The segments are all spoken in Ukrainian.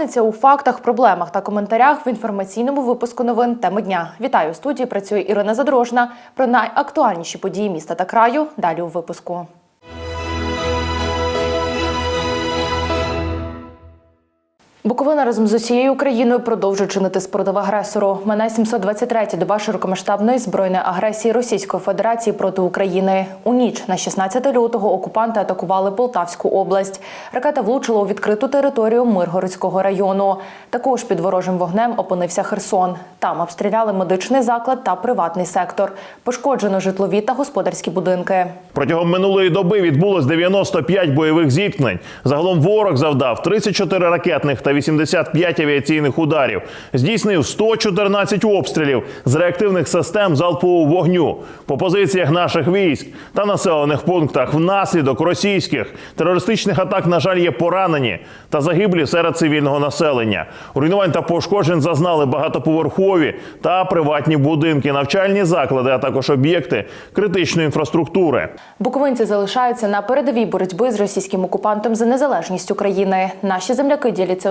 П'ятниця у фактах, проблемах та коментарях в інформаційному випуску новин теми дня. Вітаю у студії. Працює Ірина Задрожна. Про найактуальніші події міста та краю. Далі у випуску. Буковина разом з усією Україною продовжує чинити спротив агресору. Мене 723-я доба широкомасштабної збройної агресії Російської Федерації проти України. У ніч на 16 лютого окупанти атакували Полтавську область. Ракета влучила у відкриту територію Миргородського району. Також під ворожим вогнем опинився Херсон. Там обстріляли медичний заклад та приватний сектор. Пошкоджено житлові та господарські будинки. Протягом минулої доби відбулось 95 бойових зіткнень. Загалом ворог завдав 34 ракетних та 85 авіаційних ударів. Здійснив 114 обстрілів з реактивних систем залпового вогню по позиціях наших військ та населених пунктах. Внаслідок російських терористичних атак, на жаль, є поранені та загиблі серед цивільного населення. Руйнувань та пошкоджень зазнали багатоповерхові та приватні будинки, навчальні заклади, а також об'єкти критичної інфраструктури. Буковинці залишаються на передовій боротьби з російським окупантом за незалежність України. Наші земляки діляться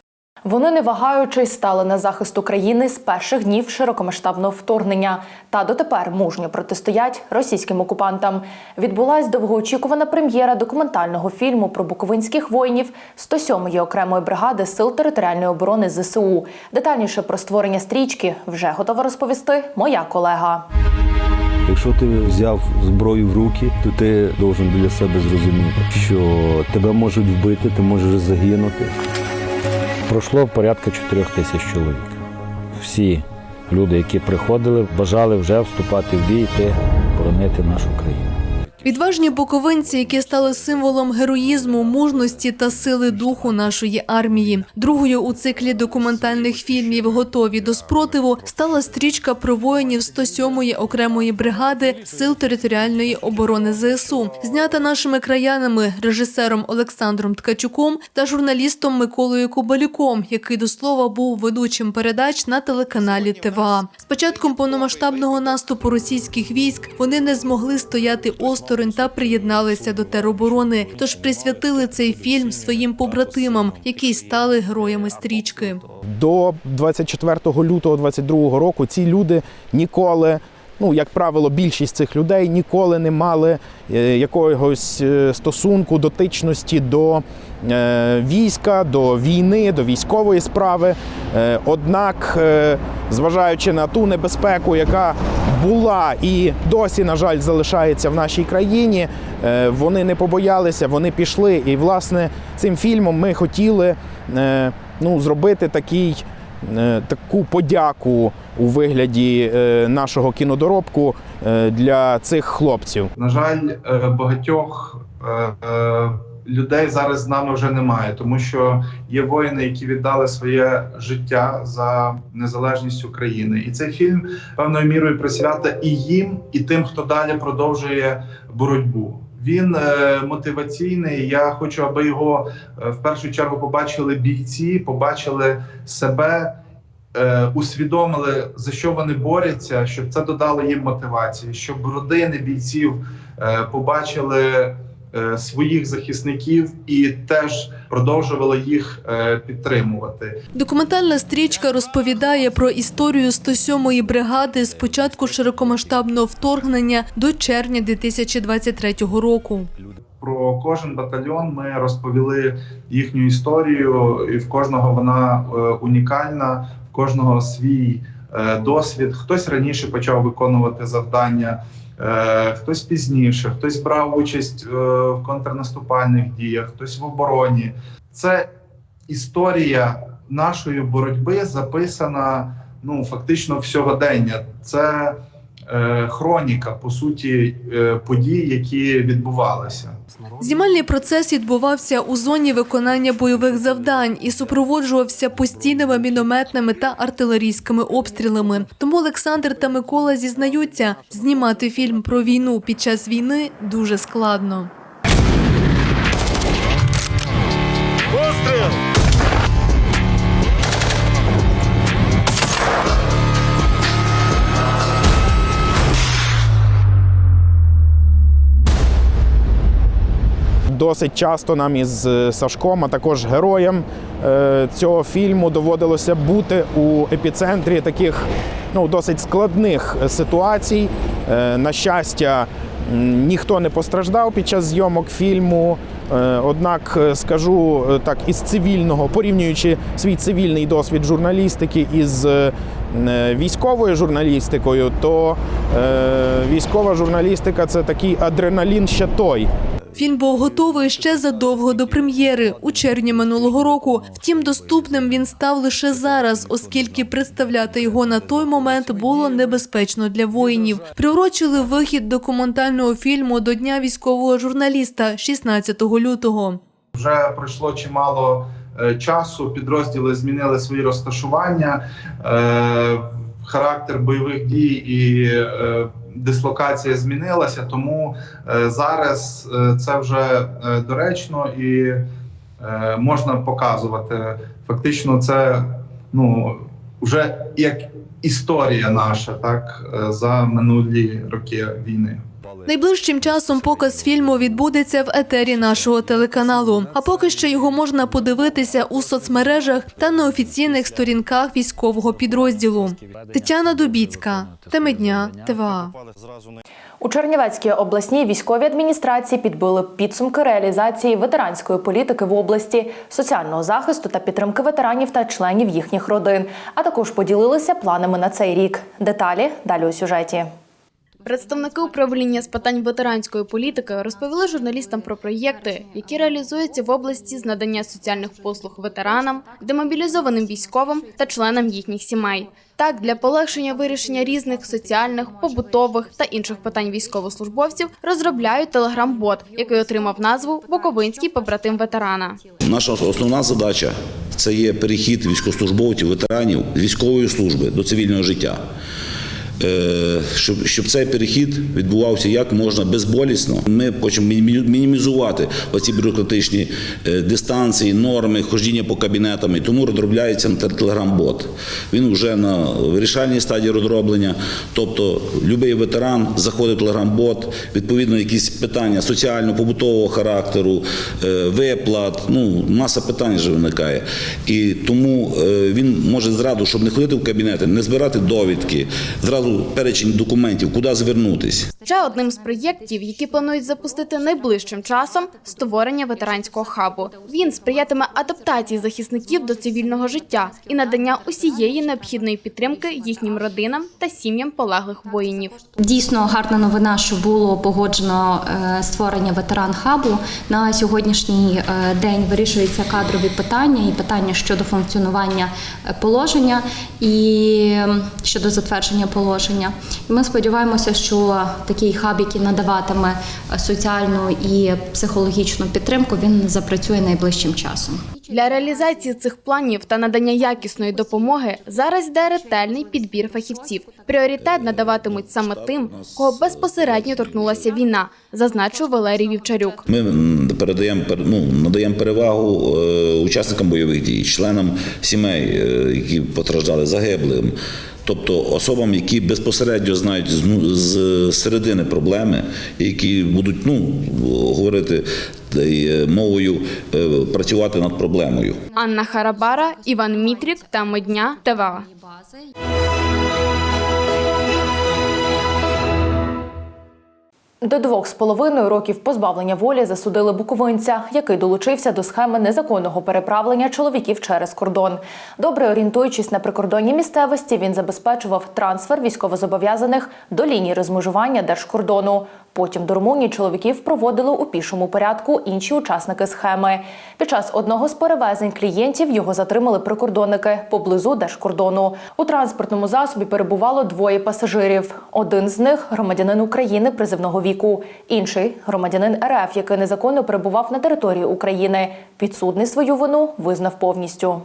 Вони, не вагаючись, стали на захист України з перших днів широкомасштабного вторгнення та дотепер мужньо протистоять російським окупантам. Відбулась довгоочікувана прем'єра документального фільму про буковинських воїнів 107-ї окремої бригади сил територіальної оборони ЗСУ. Детальніше про створення стрічки вже готова розповісти моя колега. Якщо ти взяв зброю в руки, то ти должен для себе зрозуміти, що тебе можуть вбити, ти можеш загинути. Пройшло порядка 4 тисяч чоловік. Всі люди, які приходили, бажали вже вступати в бій, йти боронити нашу країну. Відважні буковинці, які стали символом героїзму, мужності та сили духу нашої армії. Другою у циклі документальних фільмів Готові до спротиву стала стрічка про воїнів 107-ї окремої бригади сил територіальної оборони ЗСУ, знята нашими краянами, режисером Олександром Ткачуком та журналістом Миколою Кубалюком, який до слова був ведучим передач на телеканалі ТВА. З початком повномасштабного наступу російських військ вони не змогли стояти осторонь та приєдналися до тероборони. Тож присвятили цей фільм своїм побратимам, які стали героями стрічки. До 24 лютого 22 року ці люди ніколи, ну як правило, більшість цих людей ніколи не мали е, якогось е, стосунку, дотичності до е, війська, до війни, до військової справи. Однак, зважаючи на ту небезпеку, яка була і досі, на жаль, залишається в нашій країні, вони не побоялися, вони пішли. І, власне, цим фільмом ми хотіли ну, зробити такий таку подяку у вигляді е, нашого кінодоробку е, для цих хлопців. На жаль, е, багатьох е, е, людей зараз з нами вже немає, тому що є воїни, які віддали своє життя за незалежність України. І цей фільм певною мірою присвята і їм, і тим, хто далі продовжує боротьбу. Він е, мотиваційний. Я хочу, аби його е, в першу чергу побачили бійці, побачили себе, е, усвідомили за що вони борються, щоб це додало їм мотивації, щоб родини бійців побачили своїх захисників і теж продовжували їх е, підтримувати. Документальна стрічка розповідає про історію 107-ї бригади з початку широкомасштабного вторгнення до червня 2023 року. Про кожен батальйон ми розповіли їхню історію, і в кожного вона е, унікальна, в кожного свій е, досвід. Хтось раніше почав виконувати завдання, е, хтось пізніше, хтось брав участь е, в контрнаступальних діях, хтось в обороні. Це історія нашої боротьби записана ну фактично в сьогодення. Це е, хроніка, по суті, е, подій, які відбувалися. Знімальний процес відбувався у зоні виконання бойових завдань і супроводжувався постійними мінометними та артилерійськими обстрілами. Тому Олександр та Микола зізнаються, знімати фільм про війну під час війни дуже складно. Досить часто нам із е, Сашком, а також героям е, цього фільму доводилося бути у епіцентрі таких ну, досить складних ситуацій. Е, На щастя, ніхто не постраждав під час зйомок фільму. Однак скажу так, із цивільного, порівнюючи свій цивільний досвід журналістики із військовою журналістикою, то е, військова журналістика це такий адреналін ще той. Фільм був готовий ще задовго до прем'єри у червні минулого року. Втім, доступним він став лише зараз, оскільки представляти його на той момент було небезпечно для воїнів. Приурочили вихід документального фільму до Дня військового журналіста 16 лютого. Вже пройшло чимало е, часу. Підрозділи змінили свої розташування, е, характер бойових дій і е, дислокація змінилася. Тому е, зараз е, це вже е, доречно і можна показувати. Фактично, це ну вже як історія наша, так за минулі роки війни. Найближчим часом показ фільму відбудеться в етері нашого телеканалу. А поки що його можна подивитися у соцмережах та на офіційних сторінках військового підрозділу. Тетяна Дубіцька, Теми дня, ТВА. У Чернівецькій обласній військовій адміністрації підбили підсумки реалізації ветеранської політики в області, соціального захисту та підтримки ветеранів та членів їхніх родин, а також поділилися планами на цей рік. Деталі далі у сюжеті. Представники управління з питань ветеранської політики розповіли журналістам про проєкти, які реалізуються в області з надання соціальних послуг ветеранам, демобілізованим військовим та членам їхніх сімей. Так, для полегшення вирішення різних соціальних, побутових та інших питань військовослужбовців розробляють телеграм-бот, який отримав назву Буковинський побратим ветерана. Наша основна задача це є перехід військовослужбовців, ветеранів військової служби до цивільного життя. Е, Щоб, щоб цей перехід відбувався як можна безболісно, ми хочемо мінімізувати оці бюрократичні е, дистанції, норми, хождіння по кабінетам. Тому розробляється телеграм-бот. Він вже на вирішальній стадії розроблення. Тобто, будь-який ветеран заходить в телеграм-бот, відповідно, якісь питання соціально-побутового характеру, е, виплат, ну маса питань вже виникає. І тому він може зразу, щоб не ходити в кабінети, не збирати довідки, зразу перечень документів, куди звернутись. Ще одним з проєктів, які планують запустити найближчим часом, створення ветеранського хабу. Він сприятиме адаптації захисників до цивільного життя і надання усієї необхідної підтримки їхнім родинам та сім'ям полеглих воїнів. Дійсно гарна новина, що було погоджено е, створення ветеран хабу. На сьогоднішній е, день вирішуються кадрові питання і питання щодо функціонування е, положення і щодо затвердження положення. І ми сподіваємося, що такий хаб, який надаватиме соціальну і психологічну підтримку, він запрацює найближчим часом. Для реалізації цих планів та надання якісної допомоги зараз йде ретельний підбір фахівців. Пріоритет надаватимуть саме тим, кого безпосередньо торкнулася війна, зазначив Валерій Вівчарюк. Ми передаємо пер- ну, надаємо перевагу е, учасникам бойових дій, членам сімей, е, які постраждали загиблим. Тобто особам, які безпосередньо знають з, середини проблеми, які будуть ну, говорити е, мовою, е, працювати над проблемою. Анна Харабара, Іван Мітрік та дня ТВА. До двох з половиною років позбавлення волі засудили буковинця, який долучився до схеми незаконного переправлення чоловіків через кордон. Добре орієнтуючись на прикордонні місцевості, він забезпечував трансфер військовозобов'язаних до лінії розмежування держкордону. Потім до Румунії чоловіків проводили у пішому порядку інші учасники схеми. Під час одного з перевезень клієнтів його затримали прикордонники поблизу держкордону. У транспортному засобі перебувало двоє пасажирів. Один з них громадянин України призивного віку, інший громадянин РФ, який незаконно перебував на території України. Підсудний свою вину визнав повністю.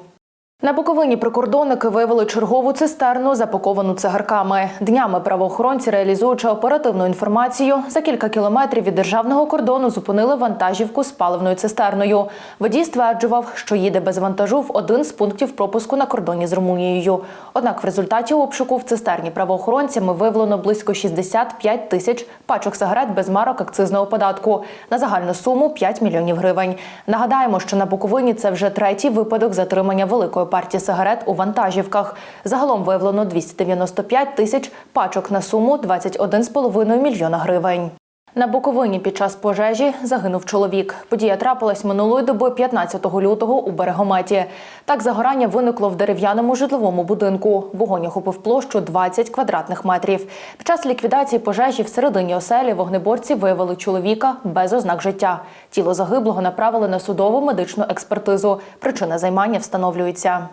На Буковині прикордонники виявили чергову цистерну, запаковану цигарками. Днями правоохоронці, реалізуючи оперативну інформацію, за кілька кілометрів від державного кордону зупинили вантажівку з паливною цистерною. Водій стверджував, що їде без вантажу в один з пунктів пропуску на кордоні з Румунією. Однак в результаті обшуку в цистерні правоохоронцями виявлено близько 65 тисяч пачок сигарет без марок акцизного податку на загальну суму 5 мільйонів гривень. Нагадаємо, що на Буковині це вже третій випадок затримання великої партії сигарет у вантажівках. Загалом виявлено 295 тисяч пачок на суму 21,5 мільйона гривень. На Буковині під час пожежі загинув чоловік. Подія трапилась минулої доби 15 лютого у берегометі. Так загорання виникло в дерев'яному житловому будинку. Вогонь охопив площу 20 квадратних метрів. Під час ліквідації пожежі всередині оселі вогнеборці виявили чоловіка без ознак життя. Тіло загиблого направили на судову медичну експертизу. Причина займання встановлюється.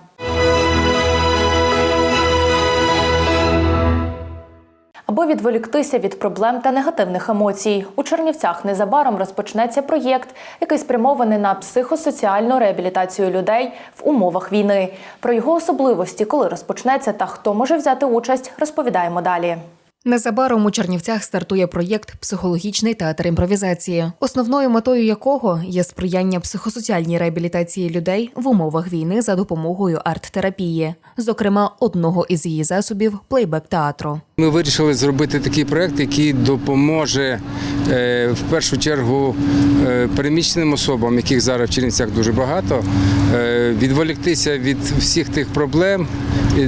Аби відволіктися від проблем та негативних емоцій, у Чернівцях незабаром розпочнеться проєкт, який спрямований на психосоціальну реабілітацію людей в умовах війни. Про його особливості, коли розпочнеться та хто може взяти участь, розповідаємо далі. Незабаром у Чернівцях стартує проєкт Психологічний театр імпровізації, основною метою якого є сприяння психосоціальній реабілітації людей в умовах війни за допомогою арт-терапії, зокрема одного із її засобів плейбек театру. Ми вирішили зробити такий проект, який допоможе в першу чергу е, переміщеним особам, яких зараз в Чернівцях дуже багато, е, відволіктися від всіх тих проблем, е,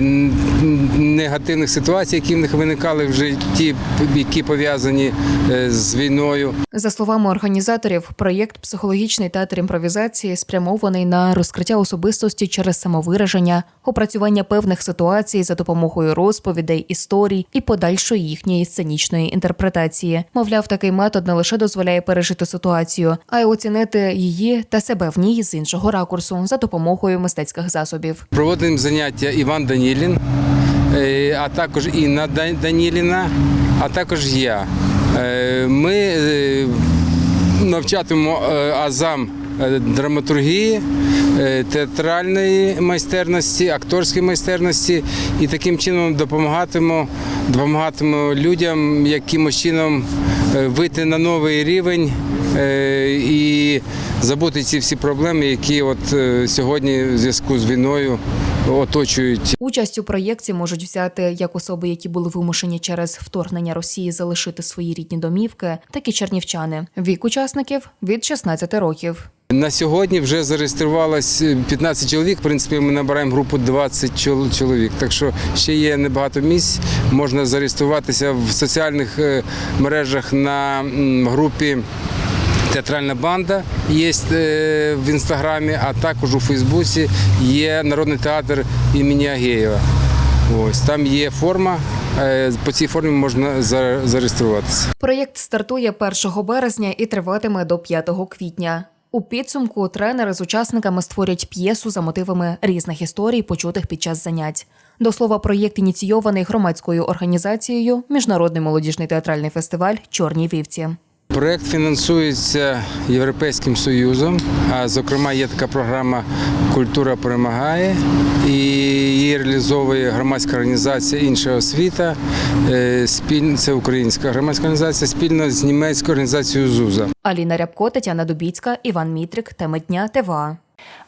негативних ситуацій, які в них виникали в житті, які пов'язані е, з війною. За словами організаторів, проєкт Психологічний театр імпровізації спрямований на розкриття особистості через самовираження, опрацювання певних ситуацій за допомогою розповідей, історій і подальшої їхньої сценічної інтерпретації. Мовляв, такий метод не лише дозволяє пережити ситуацію, а й оцінити її та себе в ній з іншого ракурсу за допомогою мистецьких засобів. Проводимо заняття Іван Данілін, е, а також Інна Даніліна, а також я. Е, Ми навчатимо е, азам е, драматургії, е, театральної майстерності, акторської майстерності і таким чином допомагатимемо, допомагатимемо людям якимось чином е, вийти на новий рівень е, і забути ці всі проблеми, які от е, сьогодні в зв'язку з війною оточують Участь у проєкті можуть взяти як особи, які були вимушені через вторгнення Росії залишити свої рідні домівки, так і чернівчани. Вік учасників від 16 років. На сьогодні вже зареєструвалось 15 чоловік. В принципі, ми набираємо групу 20 чоловік. Так що ще є небагато місць. Можна зареєструватися в соціальних е, мережах на групі. Театральна банда є е, в інстаграмі, а також у Фейсбуці є народний театр імені Агеєва. Ось там є форма. е, По цій формі можна за- зареєструватися. Проєкт стартує 1 березня і триватиме до 5 квітня. У підсумку тренери з учасниками створять п'єсу за мотивами різних історій, почутих під час занять. До слова, проєкт ініційований громадською організацією Міжнародний молодіжний театральний фестиваль Чорні вівці. Проект фінансується Європейським Союзом. А зокрема, є така програма Культура перемагає і її реалізовує громадська організація Інша освіта. Е, це українська громадська організація спільно з німецькою організацією ЗУЗа. Аліна Рябко, Тетяна Дубіцька, Іван Мітрик, Тема дня ТВА.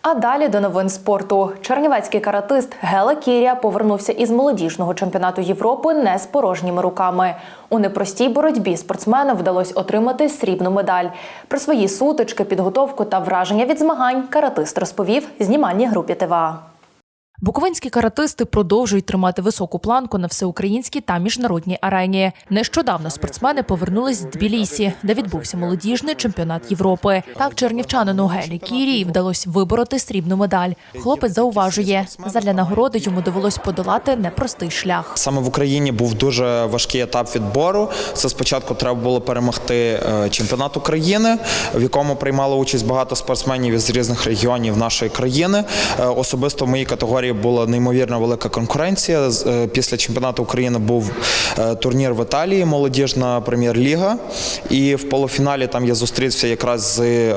А далі до новин спорту. Чернівецький каратист Гела Кірія повернувся із молодіжного чемпіонату Європи не з порожніми руками. У непростій боротьбі спортсменам вдалося отримати срібну медаль. Про свої сутички, підготовку та враження від змагань каратист розповів знімальній групі ТВА. Буковинські каратисти продовжують тримати високу планку на всеукраїнській та міжнародній арені. Нещодавно спортсмени повернулись з Тбілісі, де відбувся молодіжний чемпіонат Європи. Так чернівчанину Гелі Кірії вдалося вибороти срібну медаль. Хлопець зауважує, задля нагороди йому довелось подолати непростий шлях. Саме в Україні був дуже важкий етап відбору. Це спочатку треба було перемогти е, чемпіонат України, в якому приймало участь багато спортсменів із різних регіонів нашої країни. Е, Особисто в моїй категорії категорії була неймовірно велика конкуренція. Е, Після чемпіонату України був е, турнір в Італії, молодіжна прем'єр-ліга. І в полуфіналі там я зустрівся якраз з е,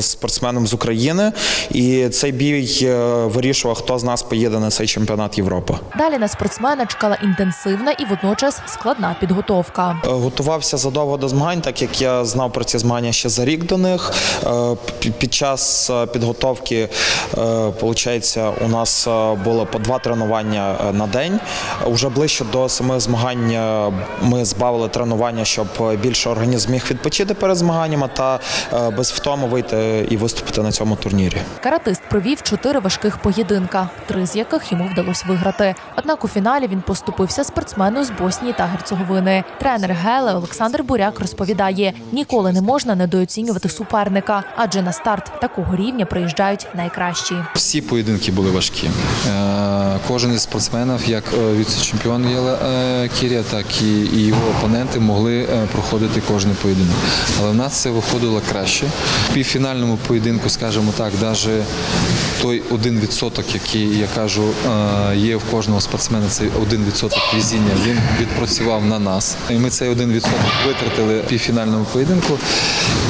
спортсменом з України. І цей бій вирішував, хто з нас поїде на цей чемпіонат Європи. Далі на спортсмена чекала інтенсивна і водночас складна підготовка. Готувався задовго до змагань, так як я знав про ці змагання ще за рік до них. Під час підготовки, виходить, у нас було по два тренування е, на день. Уже ближче до самих змагань е, ми збавили тренування, щоб е, більше організм міг відпочити перед змаганнями та без втому вийти і виступити на цьому турнірі. Каратист провів чотири важких поєдинка, три з яких йому вдалося виграти. Однак у фіналі він поступився спортсмену з Боснії та Герцеговини. Тренер Геле Олександр Буряк розповідає: ніколи не можна недооцінювати суперника, адже на старт такого рівня приїжджають найкращі. Всі поєдинки були важкі. Е, Кожен із спортсменів, як е, віце-чемпіон е, Кіря, так і, його опоненти могли проходити кожен поєдинок. Але в нас це виходило краще. В півфінальному поєдинку, скажімо так, навіть той один відсоток, який я кажу, е, є в кожного спортсмена, цей один відсоток везіння, він відпрацював на нас. І ми цей один відсоток витратили в півфінальному поєдинку.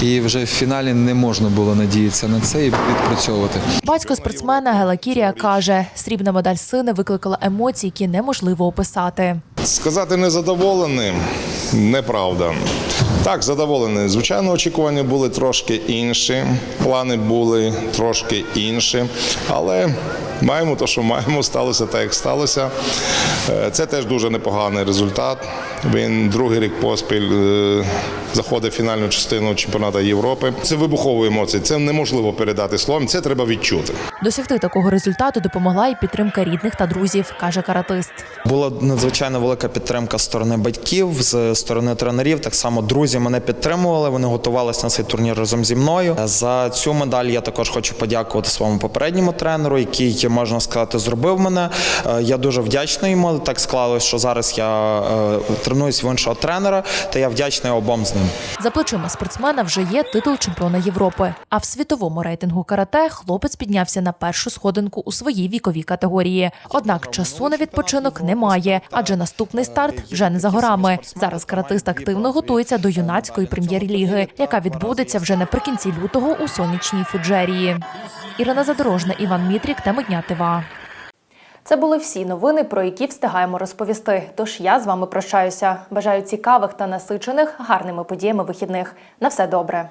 І вже в фіналі не можна було надіятися на це і відпрацьовувати. Батько спортсмена Гела Кірія каже, срібна медаль сина викликала емоції, які неможливо описати. Сказати незадоволеним неправда. Так, задоволений. Звичайно, очікування були трошки інші, плани були трошки інші, але маємо те, що маємо, сталося так, як сталося. Е, Це теж дуже непоганий результат. Він другий рік поспіль е, заходить в фінальну частину чемпіонату Європи. Це вибухові емоції. Це неможливо передати словом. Це треба відчути. Досягти такого результату допомогла і підтримка рідних та друзів, каже каратист. Була надзвичайно велика підтримка з сторони батьків, з сторони тренерів. Так само друзі мене підтримували. Вони готувалися на цей турнір разом зі мною. За цю медаль я також хочу подякувати своєму попередньому тренеру, який можна сказати зробив мене. Е, Я дуже вдячний йому. Так склалось, що зараз я е, тренуюсь в іншого тренера, та я вдячний обом з ним. За плечима спортсмена вже є титул чемпіона Європи. А в світовому рейтингу карате хлопець піднявся на першу сходинку у своїй віковій категорії. Однак часу на відпочинок немає, адже наступний старт вже не за горами. Зараз каратист активно готується до юнацької прем'єр-ліги, яка відбудеться вже наприкінці лютого у сонячній Фуджерії. Ірина Задорожна, Іван Мітрік, теми дня ТВА. Це були всі новини, про які встигаємо розповісти. Тож я з вами прощаюся. Бажаю цікавих та насичених гарними подіями вихідних. На все добре.